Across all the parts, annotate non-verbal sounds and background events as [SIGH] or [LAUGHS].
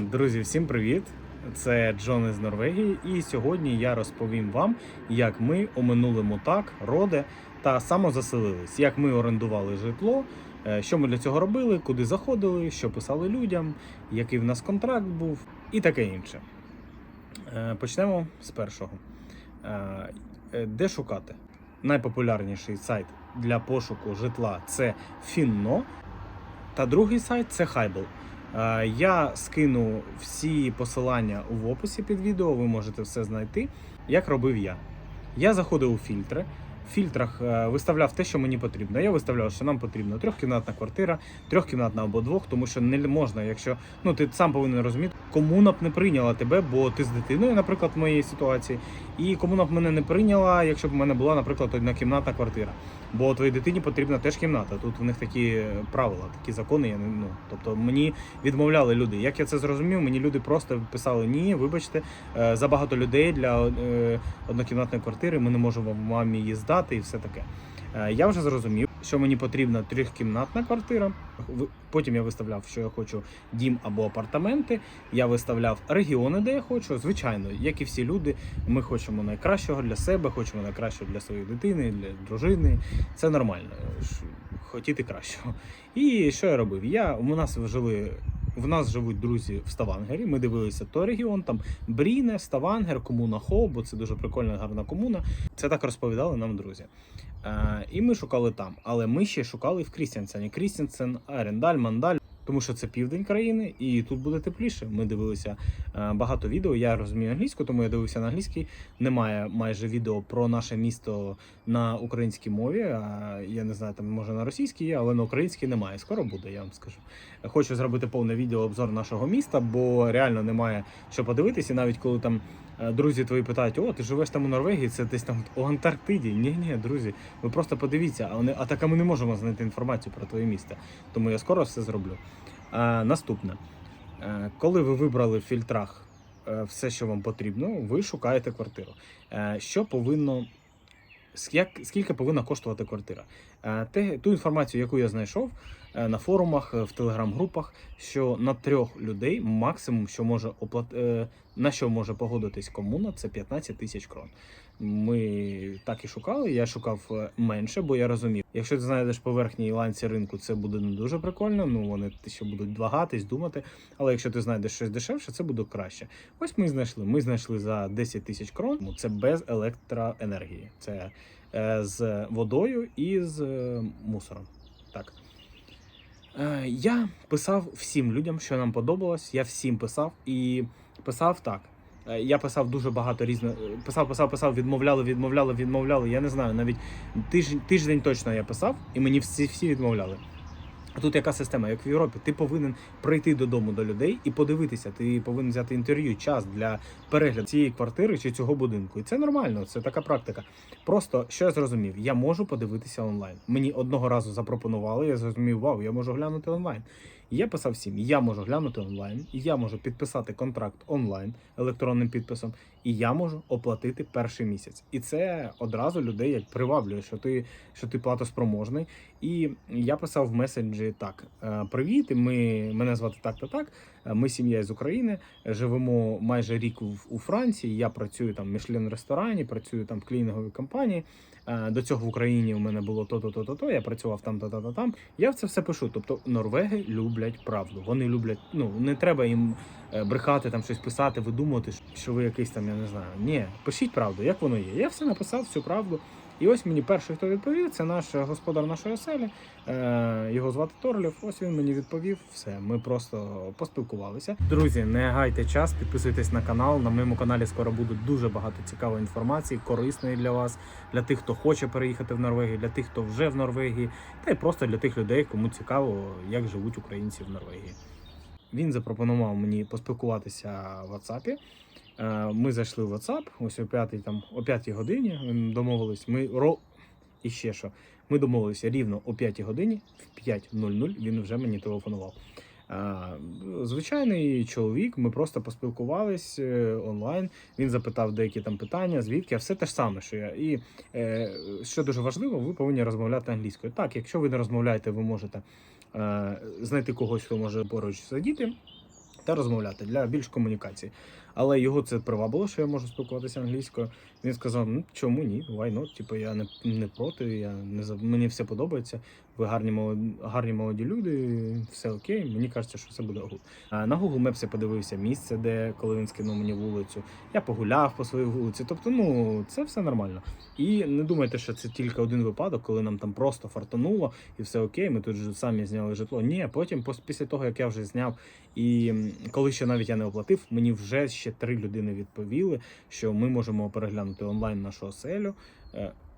Друзі, всім привіт! Це Джон із Норвегії, і сьогодні я розповім вам, як ми оминули мотак, роде та самозаселились, як ми орендували житло, е, що ми для цього робили, куди заходили, що писали людям, який в нас контракт був і таке інше. Е, Почнемо з першого. Е, Де шукати? Найпопулярніший сайт для пошуку житла це Finno, та другий сайт це Hybel. Е, Я скину всі посилання в описі під відео, ви можете все знайти. Як робив я? Я заходив у фільтри. В фільтрах е, виставляв те, що мені потрібно. Я виставляв, що нам потрібна трьохкімнатна квартира, трьохкімнатна або двох, тому що не можна, якщо ну ти сам повинен розуміти, комуна б не прийняла тебе, бо ти з дитиною, наприклад, в моїй ситуації, і комуна б мене не прийняла, якщо б в мене була, наприклад, однокімнатна квартира. Бо твоїй дитині потрібна теж кімната. Тут в них такі е, правила, такі закони. Я не ну тобто мені відмовляли люди. Як я це зрозумів, мені люди просто писали: ні, вибачте, е, забагато людей для е, однокімнатної квартири. Ми не можемо вам її здати і все таке. Я вже зрозумів, що мені потрібна трьохкімнатна квартира. Потім я виставляв, що я хочу дім або апартаменти. Я виставляв регіони, де я хочу. Звичайно, як і всі люди, ми хочемо найкращого для себе, хочемо найкращого для своєї дитини, для дружини. Це нормально. Хотіти кращого. І що я робив? Я у нас жили. В нас живуть друзі в Ставангері. Ми дивилися той регіон, там Бріне, Ставангер, комуна Хо, бо це дуже прикольна, гарна комуна. Це так розповідали нам друзі. Е, і ми шукали там. Але ми ще шукали в Крістянсені. Крістянсен, Арендаль, Мандаль. Тому що це південь країни, і тут буде тепліше. Ми дивилися е, багато відео. Я розумію англійську, тому я дивився на англійській. Немає майже відео про наше місто на українській мові. А я не знаю, там може на російській є, але на українській немає. Скоро буде, я вам скажу. Хочу зробити повне відео обзор нашого міста, бо реально немає що подивитися. Навіть коли там друзі твої питають: о, ти живеш там у Норвегії, це десь там у Антарктиді. Ні, ні, друзі, ви просто подивіться, а вони а так ми не можемо знайти інформацію про твоє місце. Тому я скоро все зроблю. А, наступне. Е, Коли ви вибрали в фільтрах е, все, що вам потрібно, ви шукаєте квартиру. Е, Що повинно. Як, скільки повинна коштувати квартира? Е, Те, ту інформацію, яку я знайшов е, на форумах, е, в телеграм-групах, що на трьох людей максимум, що може оплат... на що може погодитись комуна, це 15 тисяч крон. Ми так і шукали. Я шукав е, менше, бо я розумів, якщо ти знайдеш по верхній ланці ринку, це буде не дуже прикольно. Ну вони ще будуть вагатись, думати. Але якщо ти знайдеш щось дешевше, це буде краще. Ось ми знайшли. Ми знайшли за 10 тисяч крон. Це без електроенергії. Це е, з водою і з е, мусором. Так. Е, я писав всім людям, що нам подобалось. Я всім писав і писав так. Е, Я писав дуже багато різних. Писав, писав, писав, відмовляли, відмовляли, відмовляли. Я не знаю, навіть тиждень, тиждень точно я писав, і мені всі, всі відмовляли. А тут яка система, як в Європі, ти повинен прийти додому до людей і подивитися. Ти повинен взяти інтерв'ю, час для перегляду цієї квартири чи цього будинку. І це нормально, це така практика. Просто що я зрозумів, я можу подивитися онлайн. Мені одного разу запропонували, я зрозумів, вау, я можу глянути онлайн. Я писав всім, я можу глянути онлайн, я можу підписати контракт онлайн електронним підписом, і я можу оплатити перший місяць. І це одразу людей як приваблює, що ти, що ти платоспроможний. І я писав в месенджі так: «Е, Привіт, ми, мене звати так та так. Ми сім'я з України, живемо майже рік в- у Франції. Я працюю там в Мішлен ресторані, працюю там в клінінговій компанії. Е, До цього в Україні у мене було то-то, то-то, то. Я працював там, та та та там. Я в це все пишу. Тобто норвеги люблять правду. Вони люблять, ну не треба їм брехати, там щось писати, видумувати, що ви якийсь там, я не знаю. Ні, пишіть правду, як воно є. Я все написав, всю правду. І ось мені перший, хто відповів, це наш господар нашої оселі. Е, його звати Торлів. Ось він мені відповів. Все, ми просто поспілкувалися. Друзі, не гайте час, підписуйтесь на канал. На моєму каналі скоро буде дуже багато цікавої інформації, корисної для вас, для тих, хто хоче переїхати в Норвегію, для тих, хто вже в Норвегії, та й просто для тих людей, кому цікаво, як живуть українці в Норвегії. Він запропонував мені поспілкуватися в WhatsApp. Е, Ми зайшли в WhatsApp, ось о 5, там, о 5 годині домовились. Ми ро... І ще що. Ми домовилися рівно о 5 годині, в 5.00 він вже мені телефонував. Звичайний чоловік, ми просто поспілкувались е, онлайн. Він запитав деякі там питання, звідки, а все те ж саме, що я. І е, що дуже важливо, ви повинні розмовляти англійською. Так, якщо ви не розмовляєте, ви можете е, знайти когось, хто може поруч сидіти. та розмовляти для більш комунікації. Але його це привабило, що я можу спілкуватися англійською. Він сказав: ну чому ні? Why not? Типу, я не, не проти, я не за- мені все подобається. Ви гарні молоді, гарні молоді люди, все окей. Мені кажеться, що все буде гуд. На Google Maps я подивився місце, де коли він скинув мені вулицю. Я погуляв по своїй вулиці. Тобто, ну це все нормально. І не думайте, що це тільки один випадок, коли нам там просто фартануло і все окей. Ми тут же самі зняли житло. Ні, потім, після того як я вже зняв, і коли ще навіть я не оплатив, мені вже ще три людини відповіли, що ми можемо переглянути онлайн нашу оселю.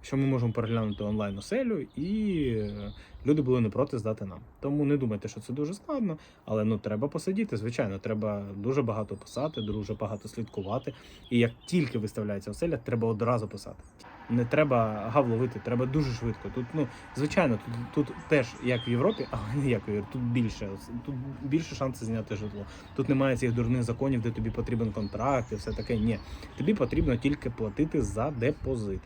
Що ми можемо переглянути онлайн оселю, і е, люди були не проти здати нам. Тому не думайте, що це дуже складно, але ну треба посидіти. Звичайно, треба дуже багато писати, дуже багато слідкувати. І як тільки виставляється оселя, треба одразу писати. Не треба гав ловити, треба дуже швидко. Тут, ну, звичайно, тут, тут теж як в Європі, [LAUGHS] але не як в тут більше. Тут більше шансів зняти житло. Тут немає цих дурних законів, де тобі потрібен контракт і все таке. Ні. Тобі потрібно тільки платити за депозит.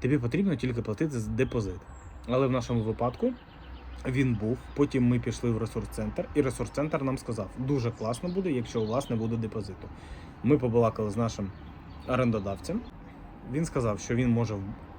Тобі потрібно тільки платити за депозит. Але в нашому випадку він був. Потім ми пішли в ресурс-центр, і ресурс-центр нам сказав: дуже класно буде, якщо у вас не буде депозиту. Ми побалакали з нашим орендодавцем. Він сказав, що він може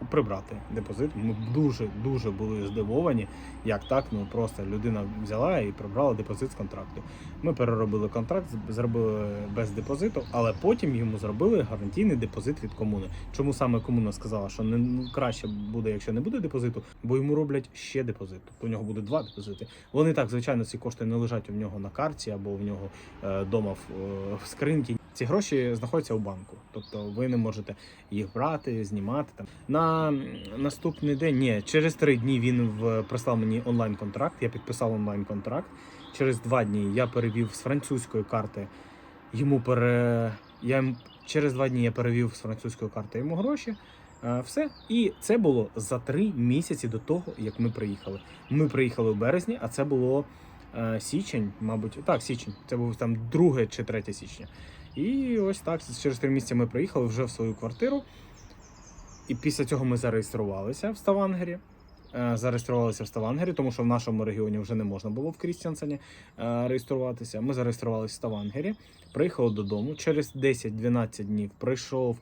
прибрати депозит. Ми дуже дуже були здивовані, як так. Ну просто людина взяла і прибрала депозит з контракту. Ми переробили контракт, зробили без депозиту, але потім йому зробили гарантійний депозит від комуни. Чому саме комуна сказала, що не ну, краще буде, якщо не буде депозиту, бо йому роблять ще депозит. У нього буде два депозити. Вони так, звичайно, ці кошти не лежать у нього на карті або в нього е, дома в, е, в скриньці. Ці гроші знаходяться у банку, тобто ви не можете їх брати, знімати там. На наступний день, ні, через три дні він в, прислав мені онлайн контракт. Я підписав онлайн контракт. Через два дні я перевів з французької карти йому пере. Я через два дні я перевів з французької карти йому гроші. Е, Все. І це було за три місяці до того, як ми приїхали. Ми приїхали у березні, а це було е, січень, мабуть, так, січень. Це був там 2 чи 3 січня. І ось так, через три місяці ми приїхали вже в свою квартиру. І після цього ми зареєструвалися в Ставангері. Е, Зареєструвалися в Ставангері, тому що в нашому регіоні вже не можна було в Крістіансені е, реєструватися. Ми зареєструвалися в Ставангері, приїхали додому. Через 10-12 днів прийшов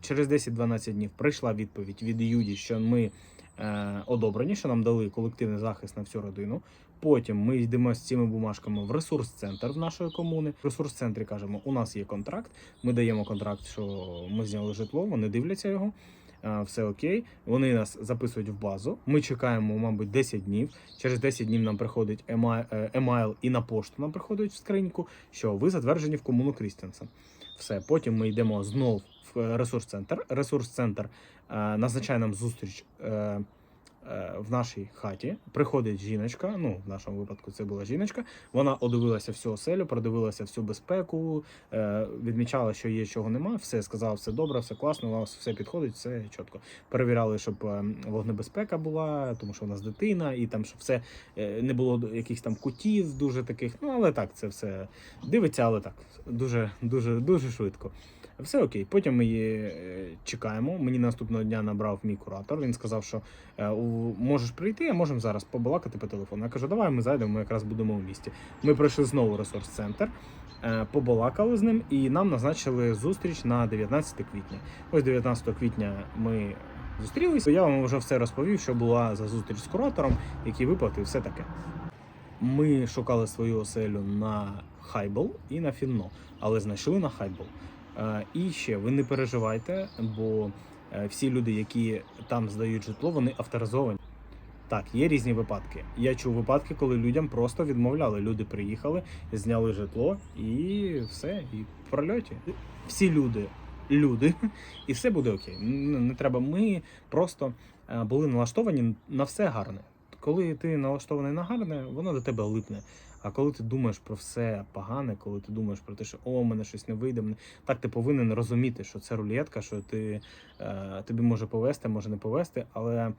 через 10-12 днів прийшла відповідь від Юді, що ми е, одобрені, що нам дали колективний захист на всю родину. Потім ми йдемо з цими бумажками в ресурс-центр в нашої комуни. В ресурс-центрі кажемо, у нас є контракт. Ми даємо контракт, що ми зняли житло, вони дивляться його. Все окей, вони нас записують в базу. Ми чекаємо, мабуть, 10 днів. Через 10 днів нам приходить е, емайл і на пошту нам приходить в скриньку, що ви затверджені в комуну Крістенсен. Все, потім ми йдемо знов в е, ресурс-центр. Ресурс-центр е, назначає нам зустріч в нашій хаті. Приходить жіночка. Ну, в нашому випадку це була жіночка. Вона одивилася всю оселю, продивилася всю безпеку, е, відмічала, що є, чого нема. Все сказала, все добре, все класно, у вас все підходить, все чітко. Перевіряли, щоб е, вогнебезпека була, тому що у нас дитина, і там щоб все е, не було якихось там кутів, дуже таких. Ну але так, це все дивиться, але так дуже, дуже, дуже швидко. Все окей. Потім ми її е, чекаємо. Мені наступного дня набрав мій куратор. Він сказав, що е, можеш прийти, а можемо зараз побалакати по телефону. Я кажу, давай ми зайдемо, ми якраз будемо у місті. Ми прийшли знову ресурс-центр, е, побалакали з ним і нам назначили зустріч на 19 квітня. Ось 19 квітня ми зустрілися. Я вам вже все розповів, що була за зустріч з куратором, який виплатив, все таке. Ми шукали свою оселю на Хайбл і на Фінно, але знайшли на Хайбл. Е, І ще ви не переживайте, бо е, всі люди, які там здають житло, вони авторизовані. Так, є різні випадки. Я чув випадки, коли людям просто відмовляли. Люди приїхали, зняли житло і все, і в прольоті. Всі люди, люди, [LAUGHS] і все буде окей. Не, треба. Ми просто е, були налаштовані на все гарне. Коли ти налаштований на гарне, воно до тебе липне. А коли ти думаєш про все погане, коли ти думаєш про те, що о, мене щось не вийде, так ти повинен розуміти, що це рулетка, що ти, е, тобі може повести, може не повести, але,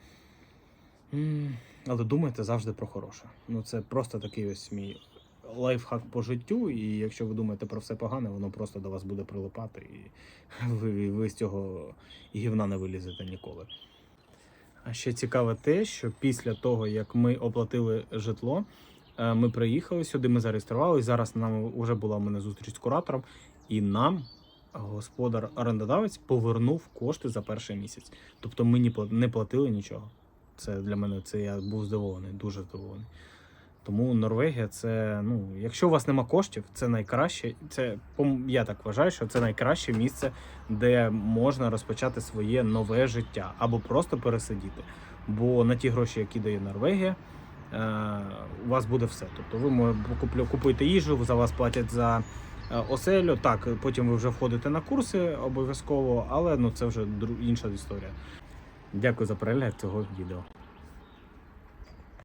але думайте завжди про хороше. Ну це просто такий ось мій лайфхак по життю. І якщо ви думаєте про все погане, воно просто до вас буде прилипати, і [LAUGHS] ви, ви з цього гівна не вилізете ніколи. А ще цікаве те, що після того, як ми оплатили житло, Ми приїхали сюди, ми зареєструвалися. Зараз нам вже була у мене зустріч з куратором, і нам господар орендодавець повернув кошти за перший місяць. Тобто ми ні не платили нічого. Це для мене це я був здивований, дуже здивований. Тому Норвегія це, ну, якщо у вас нема коштів, це найкраще. Це я так вважаю, що це найкраще місце, де можна розпочати своє нове життя або просто пересидіти. Бо на ті гроші, які дає Норвегія, е, у вас буде все. Тобто ви купуєте їжу, за вас платять за е, оселю. Так, потім ви вже входите на курси обов'язково, але ну це вже інша історія. Дякую за перегляд цього відео.